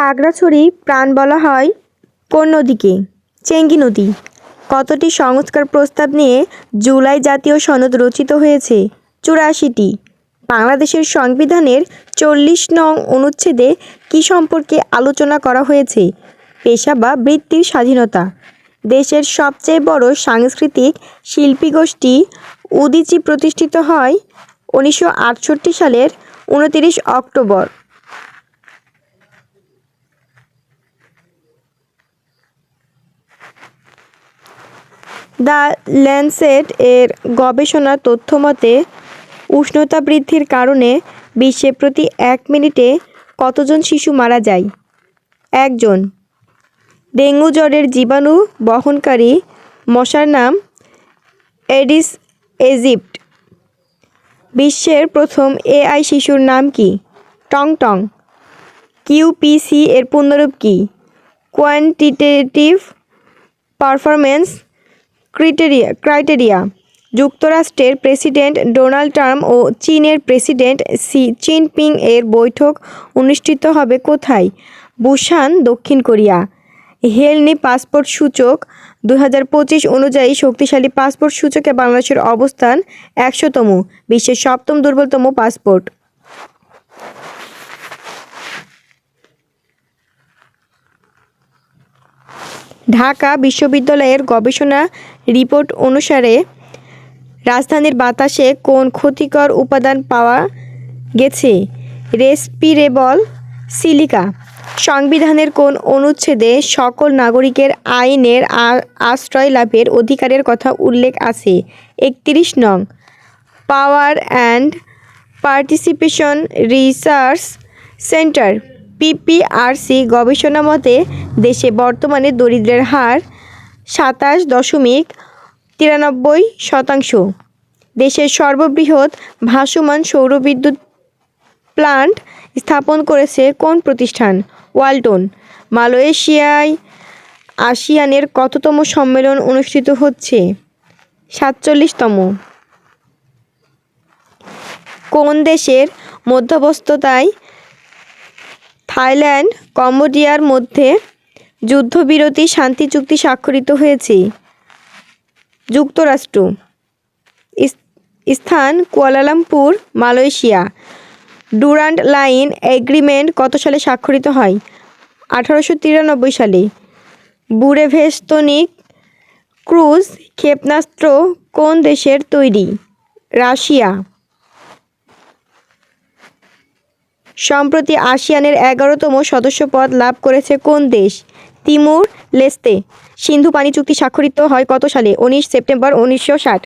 খাগড়াছড়ি প্রাণ বলা হয় কোন নদীকে? চেঙ্গি নদী। কতটি সংস্কার প্রস্তাব নিয়ে জুলাই জাতীয় সনদ রচিত হয়েছে? চুরাশিটি। বাংলাদেশের সংবিধানের চল্লিশ নং অনুচ্ছেদে কী সম্পর্কে আলোচনা করা হয়েছে? পেশা বা বৃত্তির স্বাধীনতা। দেশের সবচেয়ে বড় সাংস্কৃতিক শিল্পী গোষ্ঠী উদীচী প্রতিষ্ঠিত হয় উনিশশো আটষট্টি সালের উনতিরিশ অক্টোবর। দ্য ল্যান্সেট এর গবেষণা তথ্যমতে, উষ্ণতা বৃদ্ধির কারণে বিশ্বে প্রতি এক মিনিটে কতজন শিশু মারা যায়? একজন। ডেঙ্গু জ্বরের জীবাণু বহনকারী মশার নাম এডিস এজিপ্ট। বিশ্বের প্রথম এআই শিশুর নাম কি? টং টং কিউপিসি এর পূর্ণরূপ কি? Quantitative performance criteria, criteria. যুক্তরাষ্ট্রের প্রেসিডেন্ট ডোনাল্ড ট্রাম্প ও চীনের প্রেসিডেন্ট সি জিনপিং এর বৈঠক অনুষ্ঠিত হবে কোথায়? বুসান দক্ষিণ কোরিয়া। হেলনি পাসপোর্ট সূচক দু হাজার পঁচিশ অনুযায়ী শক্তিশালী পাসপোর্ট সূচকে বাংলাদেশের অবস্থান একশোতম, বিশ্বের সপ্তম দুর্বলতম পাসপোর্ট। ঢাকা বিশ্ববিদ্যালয়ের গবেষণা রিপোর্ট অনুসারে, রাজধানীর বাতাসে কোন ক্ষতিকর উপাদান পাওয়া গেছে? রেসপিরেবল সিলিকা সংবিধানের কোন অনুচ্ছেদে সকল নাগরিকের আইনের আশ্রয় লাভের অধিকারের কথা উল্লেখ আছে? একত্রিশ নং power and participation research centre PPRC গবেষণা মতে, দেশে বর্তমানে দরিদ্রের হার সাতাশ দশমিক তিরানব্বই শতাংশ। দেশের সর্ববৃহৎ ভাসমান সৌরবিদ্যুৎ প্লান্ট স্থাপন করেছে কোন প্রতিষ্ঠান? ওয়ালটন। মালয়েশিয়ায় আসিয়ানের কততম সম্মেলন অনুষ্ঠিত হচ্ছে? সাতচল্লিশতম। কোন দেশের মধ্যস্থতায় থাইল্যান্ড, কম্বোডিয়ার মধ্যে যুদ্ধবিরতি, শান্তি চুক্তি স্বাক্ষরিত হয়েছে। যুক্তরাষ্ট্র স্থান Kuala Lumpur, Malaysia. Durand line agreement কত সালে স্বাক্ষরিত হয়? আঠারোশো তিরানব্বই সালে। বুরেভেস্তনিক ক্রুজ ক্ষেপণাস্ত্র কোন দেশের তৈরি? রাশিয়া। সম্প্রতি আসিয়ানের এগারোতম সদস্যপদ লাভ করেছে কোন দেশ? তিমুর, লেস্তে। সিন্ধু পানি চুক্তি স্বাক্ষরিত হয় কত সালে? উনিশ সেপ্টেম্বর উনিশশো ষাট।